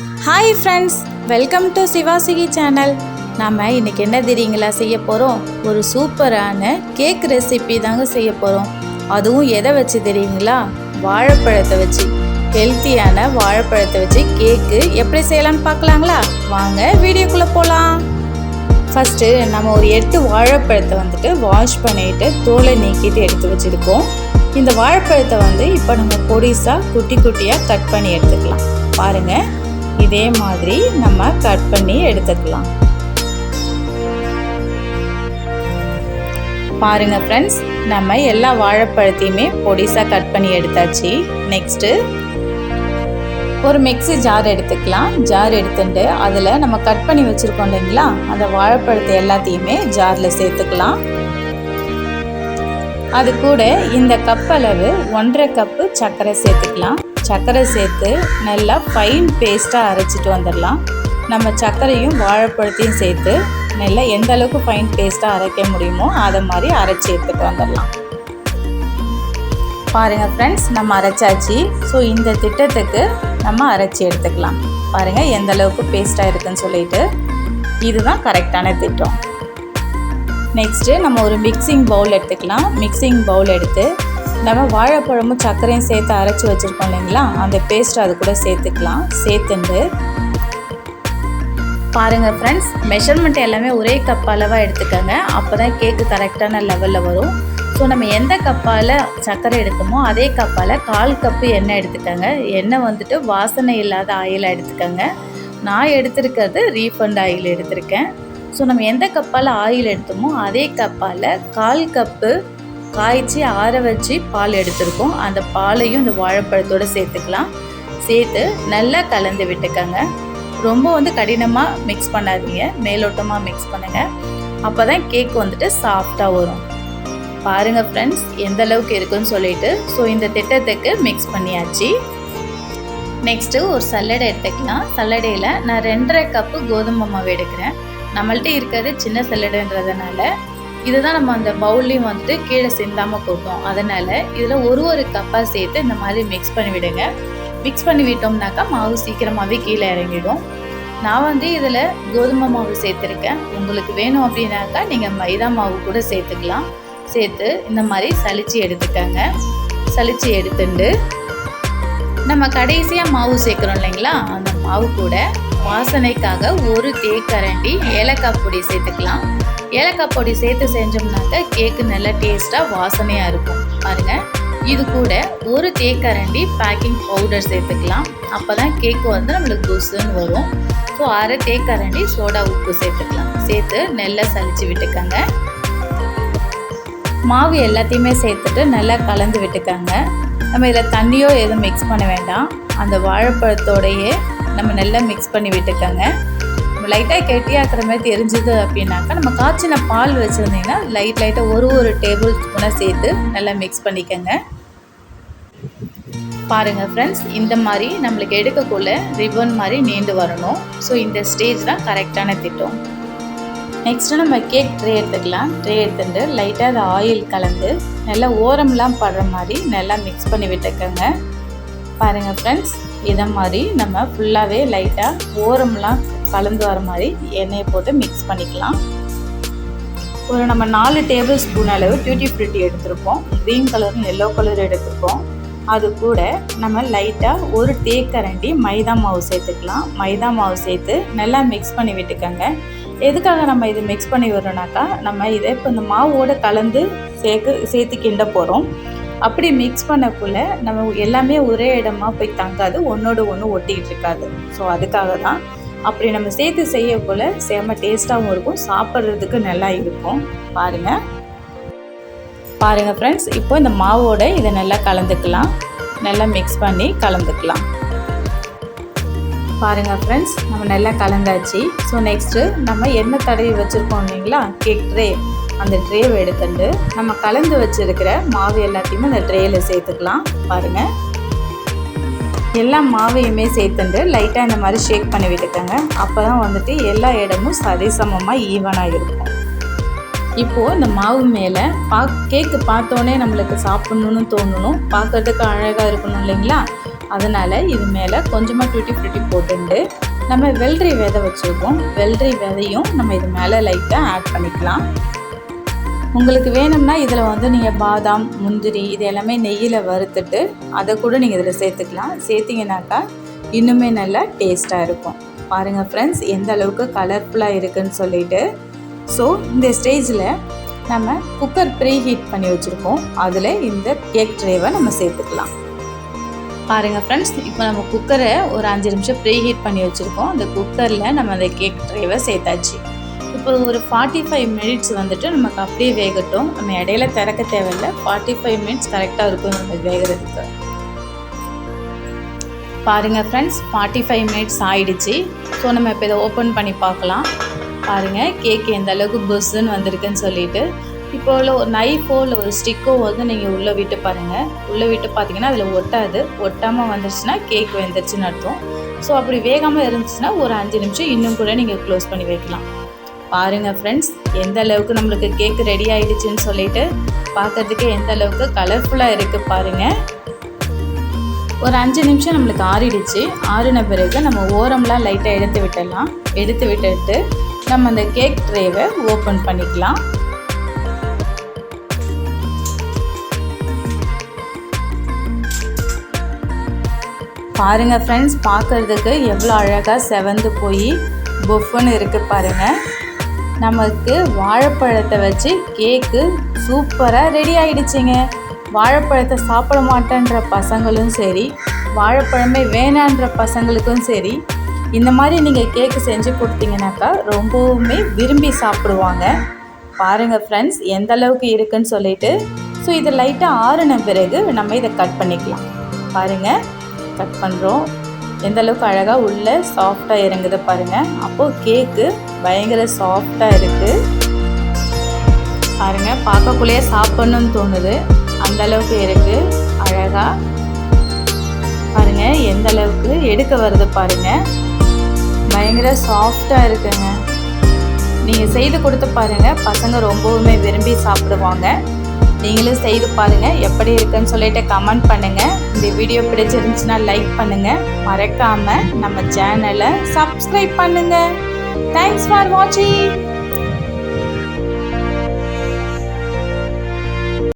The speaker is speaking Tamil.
Hi friends welcome to Sivasiki channel நாம் இன்றைக்கி என்ன தெரியுங்களா செய்ய போகிறோம் ஒரு சூப்பரான கேக் ரெசிபி தாங்க செய்ய போகிறோம் அதுவும் எதை வச்சு தெரியுங்களா? வாழைப்பழத்தை வச்சு. ஹெல்த்தியான வாழைப்பழத்தை வச்சு கேக்கு எப்படி செய்யலாம்னு பார்க்கலாங்களா? வாங்க வீடியோக்குள்ளே போகலாம் ஃபஸ்ட்டு நம்ம ஒரு எட்டு வாழைப்பழத்தை வந்துட்டு வாஷ் பண்ணிட்டு தோலை நீக்கிட்டு எடுத்து வச்சுருக்கோம். இந்த வாழைப்பழத்தை வந்து இப்போ நம்ம பொடிசாக குட்டி குட்டியாக கட் பண்ணி எடுத்துக்கலாம். பாருங்கள் இதே மாதிரி நம்ம கட் பண்ணி எடுத்துக்கலாம். பாருங்க ஃப்ரெண்ட்ஸ் நம்ம எல்லா வாழைப்பழத்தையுமே பொடிசாக கட் பண்ணி எடுத்தாச்சு. நெக்ஸ்ட்டு ஒரு மிக்ஸி ஜார் எடுத்துக்கலாம். ஜார் எடுத்துட்டு அதில் நம்ம கட் பண்ணி வச்சுருக்கோம் இல்லைங்களா? அந்த வாழைப்பழத்தை எல்லாத்தையுமே ஜாரில் சேர்த்துக்கலாம். அது கூட இந்த கப் அளவு ஒன்றரை கப்பு சர்க்கரை சேர்த்துக்கலாம். சர்க்கரை சேர்த்து நல்லா ஃபைன் பேஸ்ட்டாக அரைச்சிட்டு வந்துடலாம். நம்ம சர்க்கரையும் வாழைப்பழத்தையும் சேர்த்து நல்லா எந்த அளவுக்கு ஃபைன் பேஸ்ட்டாக அரைக்க முடியுமோ அதை மாதிரி அரைச்சி எடுத்துகிட்டு வந்துடலாம். பாருங்கள் ஃப்ரெண்ட்ஸ் நம்ம அரைச்சாச்சு. ஸோ இந்த திட்டத்துக்கு நம்ம அரைச்சி எடுத்துக்கலாம். பாருங்கள் எந்த அளவுக்கு பேஸ்ட்டாக இருக்குன்னு சொல்லிட்டு. இதுதான் கரெக்டான திட்டம். நெக்ஸ்ட்டு நம்ம ஒரு மிக்சிங் பவுல் எடுத்துக்கலாம். மிக்சிங் பவுல் எடுத்து நம்ம வாழைப்பழமும் சர்க்கரையும் சேர்த்து அரைச்சி வச்சுருக்கோம் இல்லைங்களா? அந்த பேஸ்ட் அது கூட சேர்த்துக்கலாம். சேர்த்துண்டு. பாருங்கள் ஃப்ரெண்ட்ஸ் மெஷர்மெண்ட் எல்லாமே ஒரே கப் அளவாக எடுத்துக்கோங்க. அப்போ தான் கேக்கு கரெக்டான லெவலில் வரும். ஸோ நம்ம எந்த கப்பால் சர்க்கரை எடுத்தோமோ அதே கப்பால் கால் கப்பு எண்ணெய் எடுத்துக்கோங்க. எண்ணெய் வந்துட்டு வாசனை இல்லாத ஆயில் எடுத்துக்கோங்க. நான் எடுத்திருக்கிறது ரீஃபண்ட் ஆயில் எடுத்திருக்கேன். ஸோ நம்ம எந்த கப்பால் ஆயில் எடுத்தோமோ அதே கப்பால் கால் கப்பு காய்ச்சி ஆற வச்சு பால் எடுத்திருக்கோம். அந்த பாலையும் இந்த வாழைப்பழத்தோடு சேர்த்துக்கலாம். சேர்த்து நல்லா கலந்து விட்டுக்கோங்க. ரொம்ப வந்து கடினமாக மிக்ஸ் பண்ணாதீங்க. மேலோட்டமாக மிக்ஸ் பண்ணுங்கள் அப்போ தான் கேக் வந்துட்டு சாஃப்டாக வரும். பாருங்கள் ஃப்ரெண்ட்ஸ் எந்த அளவுக்கு இருக்குன்னு சொல்லிட்டு. ஸோ இந்த திட்டத்துக்கு மிக்ஸ் பண்ணியாச்சு. நெக்ஸ்ட்டு ஒரு சல்லடை எடுத்துக்கலாம். சல்லடையில் நான் ரெண்டரை கப்பு கோதுமை மாவு எடுக்கிறேன். நம்மள்ட்ட இருக்கிறது சின்ன சல்லடைன்றதுனால இதுதான் நம்ம அந்த பவுல்லையும் வந்துட்டு கீழே சிந்தாமல் கொட்டும் அதனால் இதில் ஒரு ஒரு கப்பாக சேர்த்து இந்த மாதிரி மிக்ஸ் பண்ணி விடுங்க. மிக்ஸ் பண்ணி விட்டோம்னாக்கா மாவு சீக்கிரமாகவே கீழே இறங்கிடும். நான் வந்து இதில் கோதுமை மாவு சேர்த்துருக்கேன். உங்களுக்கு வேணும் அப்படின்னாக்கா நீங்கள் மைதா மாவு கூட சேர்த்துக்கலாம். சேர்த்து இந்த மாதிரி சளிச்சு எடுத்துக்கங்க. சளிச்சு எடுத்துட்டு நம்ம கடைசியாக மாவு சேர்க்குறோம் இல்லைங்களா? அந்த மாவு கூட வாசனைக்காக ஒரு தேக்கரண்டி ஏலக்காய் பொடி சேர்த்துக்கலாம். ஏலக்காய் பொடி சேர்த்து செஞ்சோம்னாக்க கேக்கு நல்லா டேஸ்ட்டாக வாசனையாக இருக்கும். பாருங்க. இது கூட ஒரு தேக்கரண்டி பேக்கிங் பவுடர் சேர்த்துக்கலாம். அப்போ தான் கேக்கு வந்து நம்மளுக்கு புஸ்ஸுன்னு வரும். ஸோ அரை தேக்கரண்டி சோடா உப்பு சேர்த்துக்கலாம். சேர்த்து நெல்லை சலிச்சு விட்டுக்கோங்க. மாவு எல்லாத்தையுமே சேர்த்துட்டு நல்லா கலந்து விட்டுக்கோங்க. நம்ம இதில் தண்ணியோ எதுவும் மிக்ஸ் பண்ண வேண்டாம். அந்த வாழைப்பழத்தோடையே நம்ம நல்லா மிக்ஸ் பண்ணி விட்டுக்கோங்க. லைட்டாக கெட்டியாக்குற மாதிரி தெரிஞ்சுது அப்படின்னாக்கா நம்ம காய்ச்சின பால் வச்சுருந்தீங்கன்னா லைட் லைட்டாக ஒரு ஒரு டேபிள் ஸ்பூனாக சேர்த்து நல்லா மிக்ஸ் பண்ணிக்கோங்க. பாருங்கள் ஃப்ரெண்ட்ஸ் இந்த மாதிரி நம்மளுக்கு எடுக்கக்குள்ள ரிப்பன் மாதிரி நீண்டு வரணும். ஸோ இந்த ஸ்டேஜ் தான் கரெக்டான திட்டம். நெக்ஸ்ட்டு நம்ம கேக் ட்ரே எடுத்துக்கலாம். ட்ரே எடுத்துட்டு லைட்டாக அதை ஆயில் கலந்து நல்லா ஓரம்லாம் படுற மாதிரி நல்லா மிக்ஸ் பண்ணி விட்டுக்கோங்க. பாருங்கள் ஃப்ரெண்ட்ஸ் இதை மாதிரி நம்ம ஃபுல்லாகவே லைட்டாக ஓரம்லாம் கலந்து வர மாதிரி எண்ணெயை போட்டு மிக்ஸ் பண்ணிக்கலாம். ஒரு நம்ம நாலு டேபிள் ஸ்பூன் அளவு டியூட்டி ஃப்ரூட்டி எடுத்திருப்போம். க்ரீன் கலரும் எல்லோ கலர் எடுத்திருப்போம். அது கூட நம்ம லைட்டாக ஒரு தேக்கரண்டி மைதா மாவு சேர்த்துக்கலாம். மைதா மாவு சேர்த்து நல்லா மிக்ஸ் பண்ணி விட்டுக்கோங்க. எதுக்காக நம்ம இது மிக்ஸ் பண்ணி விடுறோம்னாக்கா நம்ம இதை இப்போ இந்த மாவோடு கலந்து சேர்க்கு சேர்த்து கிண்ட போகிறோம் அப்படி மிக்ஸ் பண்ணக்குள்ள நம்ம எல்லாமே ஒரே இடமா போய் தங்காது. ஒன்றோட ஒன்று ஒட்டிக்கிட்டு இருக்காது. ஸோ அதுக்காக தான் அப்படி நம்ம சேர்த்து செய்யக்குள்ள செம்ம டேஸ்ட்டாகவும் இருக்கும். சாப்பிட்றதுக்கு நல்லா இருக்கும். பாருங்கள் பாருங்கள் ஃப்ரெண்ட்ஸ் இப்போ இந்த மாவோட இதை நல்லா கலந்துக்கலாம். நல்லா மிக்ஸ் பண்ணி கலந்துக்கலாம். பாருங்கள் ஃப்ரெண்ட்ஸ் நம்ம நல்லா கலந்தாச்சு. ஸோ நெக்ஸ்ட்டு நம்ம என்ன தடவி வச்சுருக்கோம் இல்லைங்களா? கேக் ட்ரே அந்த ட்ரேவை எடுத்துட்டு நம்ம கலந்து வச்சுருக்கிற மாவு எல்லாத்தையுமே அந்த ட்ரேயில் சேர்த்துக்கலாம். பாருங்கள் எல்லா மாவையுமே சேர்த்துட்டு லைட்டாக இந்த மாதிரி ஷேக் பண்ணி விட்டுக்கோங்க. அப்போ தான் வந்துட்டு எல்லா இடமும் சரிசமமாக ஈவனாக இருக்கும் இப்போது இந்த மாவு மேலே பா கேக்கு பார்த்தோன்னே நம்மளுக்கு சாப்பிட்ணுன்னு தோணணும். பார்க்கறதுக்கு அழகாக இருக்கணும் இல்லைங்களா? அதனால் இது மேலே கொஞ்சமாக டூட்டி ஃப்ரூட்டி போட்டுண்டு நம்ம வெள்ளரி விதை வச்சுருக்கோம். வெள்ளரி விதையும் நம்ம இது மேலே லைட்டாக ஆட் பண்ணிக்கலாம். உங்களுக்கு வேணும்னா இதில் வந்து நீங்கள் பாதாம் முந்திரி இது எல்லாமே நெய்யில் வறுத்துட்டு அதை கூட நீங்கள் இதில் சேர்த்துக்கலாம். சேர்த்திங்கனாக்கா இன்னுமே நல்லா டேஸ்ட்டாக இருக்கும். பாருங்கள் ஃப்ரெண்ட்ஸ் எந்த அளவுக்கு கலர்ஃபுல்லாக இருக்குதுன்னு சொல்லிட்டு. ஸோ இந்த ஸ்டேஜில் நம்ம குக்கர் ப்ரீ ஹீட் பண்ணி வச்சுருக்கோம். அதில் இந்த கேக் ட்ரேவை நம்ம சேர்த்துக்கலாம். பாருங்கள் ஃப்ரெண்ட்ஸ் இப்போ நம்ம குக்கரை ஒரு அஞ்சு நிமிஷம் ப்ரீ ஹீட் பண்ணி வச்சுருக்கோம். அந்த குக்கரில் நம்ம அந்த கேக் ட்ரேவை சேர்த்தாச்சு. இப்போ ஒரு ஃபார்ட்டி ஃபைவ் மினிட்ஸ் வந்துட்டு நமக்கு அப்படியே வேகட்டும். நம்ம இடையில திறக்க தேவையில்லை. ஃபார்ட்டி ஃபைவ் மினிட்ஸ் கரெக்டாக இருக்கும் நம்ம வேகிறதுக்கு. பாருங்கள் ஃப்ரெண்ட்ஸ் ஃபார்ட்டி ஃபைவ் மினிட்ஸ் ஆயிடுச்சு. ஸோ நம்ம இப்போ இதை ஓப்பன் பண்ணி பார்க்கலாம். பாருங்கள் கேக் எந்த அளவுக்கு புஸ்ஸுன்னு வந்திருக்குன்னு சொல்லிட்டு. இப்போ உள்ள ஒரு நைஃபோ இல்லை ஒரு ஸ்டிக்கோ வந்து நீங்கள் உள்ளே விட்டு பாருங்கள் உள்ளே விட்டு பார்த்தீங்கன்னா அதில் ஒட்டாது. ஒட்டாமல் வந்துருச்சுன்னா கேக் வெந்துருச்சுன்னு அர்த்தம். ஸோ அப்படி வேகாமல் இருந்துச்சுன்னா ஒரு அஞ்சு நிமிஷம் இன்னும் கூட நீங்கள் க்ளோஸ் பண்ணி வைக்கலாம். பாருங்கள் ஃப்ரெண்ட்ஸ் எந்த அளவுக்கு நம்மளுக்கு கேக் ரெடி ஆகிடுச்சின்னு சொல்லிட்டு பார்க்குறதுக்கு எந்த அளவுக்கு கலர்ஃபுல்லாக இருக்குது பாருங்கள் ஒரு அஞ்சு நிமிஷம் நம்மளுக்கு ஆறிடுச்சு. ஆறின பிறகு நம்ம ஓரம்லாம் லைட்டாக எடுத்து விட்டுடலாம். எடுத்து விட்டுட்டு நம்ம அந்த கேக் ட்ரேவை ஓப்பன் பண்ணிக்கலாம். பாருங்கள் ஃப்ரெண்ட்ஸ் பார்க்குறதுக்கு எவ்வளோ அழகாக செவந்து போய் பொஃப்னு இருக்குது பாருங்கள் நமக்கு வாழைப்பழத்தை வச்சு கேக்கு சூப்பராக ரெடி ஆகிடுச்சிங்க வாழைப்பழத்தை சாப்பிட மாட்டேன்ற பசங்களும் சரி வாழைப்பழமே வேணான்ற பசங்களுக்கும் சரி இந்த மாதிரி நீங்கள் கேக்கு செஞ்சு கொடுத்தீங்கனாக்கா ரொம்பவுமே விரும்பி சாப்பிடுவாங்க. பாருங்கள் ஃப்ரெண்ட்ஸ் எந்த அளவுக்கு இருக்குன்னு சொல்லிட்டு. ஸோ இது லைட்டாக ஆறுன பிறகு நம்ம இதை கட் பண்ணிக்கலாம். பாருங்கள் கட் பண்ணுறோம் எந்த அளவுக்கு அழகாக உள்ளே சாஃப்டாக இறங்குது பாருங்கள் அப்போது கேக்கு பயங்கர சாஃப்டாக இருக்குது பாருங்கள் பார்க்கக்குள்ளேயே சாப்பிட்ணுன்னு தோணுது. அந்த அளவுக்கு இருக்குது அழகாக பாருங்கள் எந்த அளவுக்கு எடுக்க வருது பாருங்கள் பயங்கர சாஃப்டாக இருக்குங்க. நீங்கள் செய்து கொடுத்து பாருங்கள் பசங்க ரொம்பவுமே விரும்பி சாப்பிடுவாங்க. நீங்களும் செய்து பாருங்கள் எப்படி இருக்குன்னு சொல்லிட்டு கமெண்ட் பண்ணுங்கள் இந்த வீடியோ பிடிச்சிருந்துச்சுன்னா லைக் பண்ணுங்கள் மறக்காமல் நம்ம சேனலை சப்ஸ்கிரைப் பண்ணுங்கள் தேங்க்ஸ் ஃபார் வாட்சிங்